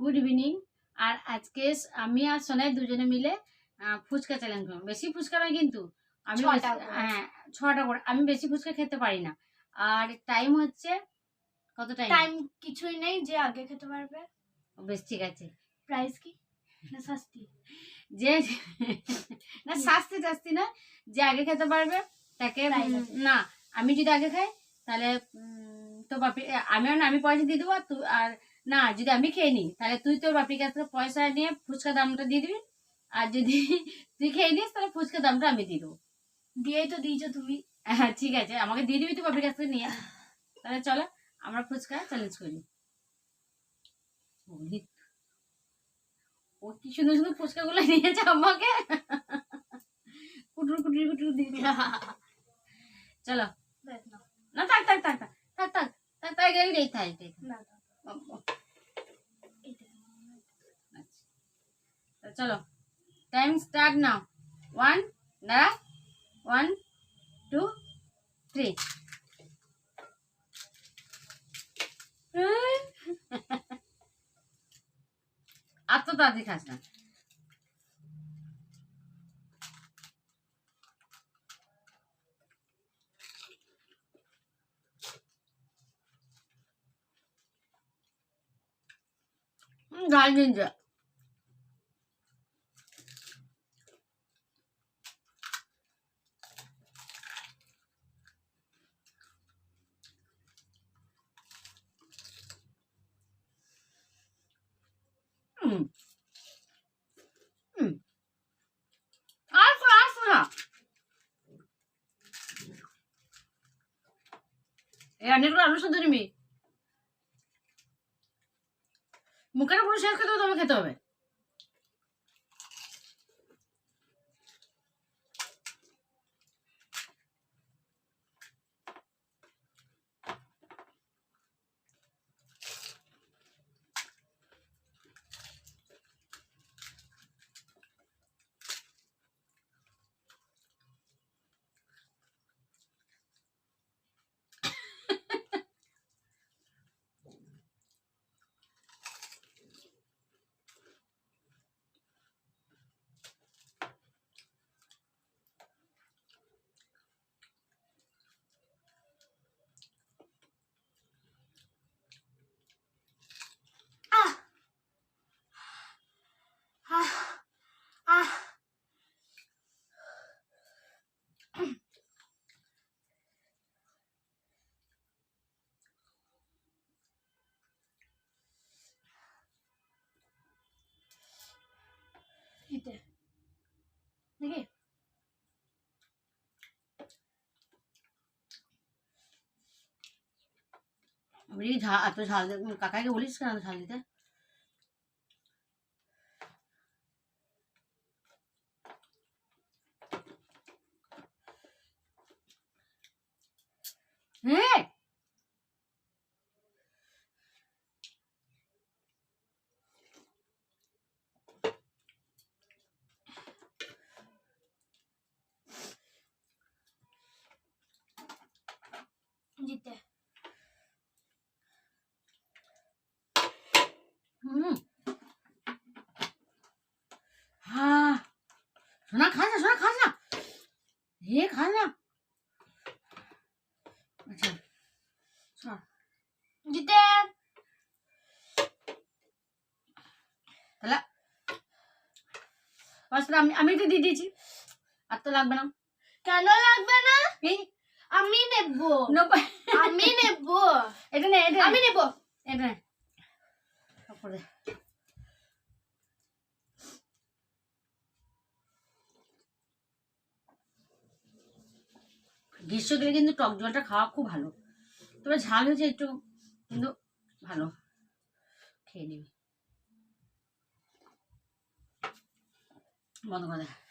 Good evening. আর আজকে আমি আর সোনাই দুজনে মিলে ফুচকা চ্যালেঞ্জ করব বেশি ফুচকা নয় কিন্তু আমি। হ্যাঁ ছটা করে। আমি বেশি ফুচকা খেতে পারি না। আর টাইম হচ্ছে কত টাইম টাইম কিছুই নেই যে আগে খেতে পারবে। বেশ ঠিক আছে। প্রাইস কি? না শাস্তি। যে না শাস্তি টাস্তি না যে আগে খেতে পারবে তাকে। না আমি যদি আগে খাই তাহলে তো বাপি আমি আমি পয়সা দিয়ে দেবো আর তুই আর না যদি আমি খেয়ে নিই তাহলে তুই তোর বাপির কাছ থেকে পয়সা নিয়ে ফুচকা দামটা দিয়ে দিবি আর যদি তুই খেয়ে নিস তাহলে ফুচকা দামটা আমি দিয়ে দেবো দিয়েই তো দিয়েছ তুমি হ্যাঁ ঠিক আছে আমাকে দিয়ে দিবি তুই বাপির কাছ থেকে নিয়ে তাহলে চলো আমরা ফুচকা চ্যালেঞ্জ করি ও কি সুন্দর সুন্দর ফুচকা গুলো নিয়েছে আমাকে কুটুর কুটুর কুটুর দিবি চলো না থাক থাক থাক থাক থাক থাক থাক এটাই থাক থাক আচ্ছা। চলো। টাইম স্টার্ট নাও ওয়ান দাঁড়া। ওয়ান টু থ্রি আর তো তাড়াতাড়ি খাস না। Zannediyor. Hmm. Hmm. Asla asla. Ya ne kadar nasıl dönemi? মুখের পুরো শেষ খেতে তবে খেতে হবে। जीते देखिए। अभी झा तो झाल काका के बोली इसका तो झाल देते জিতে হ্যাঁ সোনা খাস না সোনা খাস না হে খাস না আচ্ছা আমি আমি তো দিয়ে দিয়েছি আর তো লাগবে না কেন লাগবে না এই আমি নেব। আমি নেব। এটা নে এটা আমি নেব। এটা নে। তারপরে। গ্রীষ্মকালে কিন্তু টক জলটা খাওয়া খুব ভালো। তবে ঝাল হয়েছে একটু কিন্তু ভালো। খেয়ে নিবি। বন্ধ করে দে।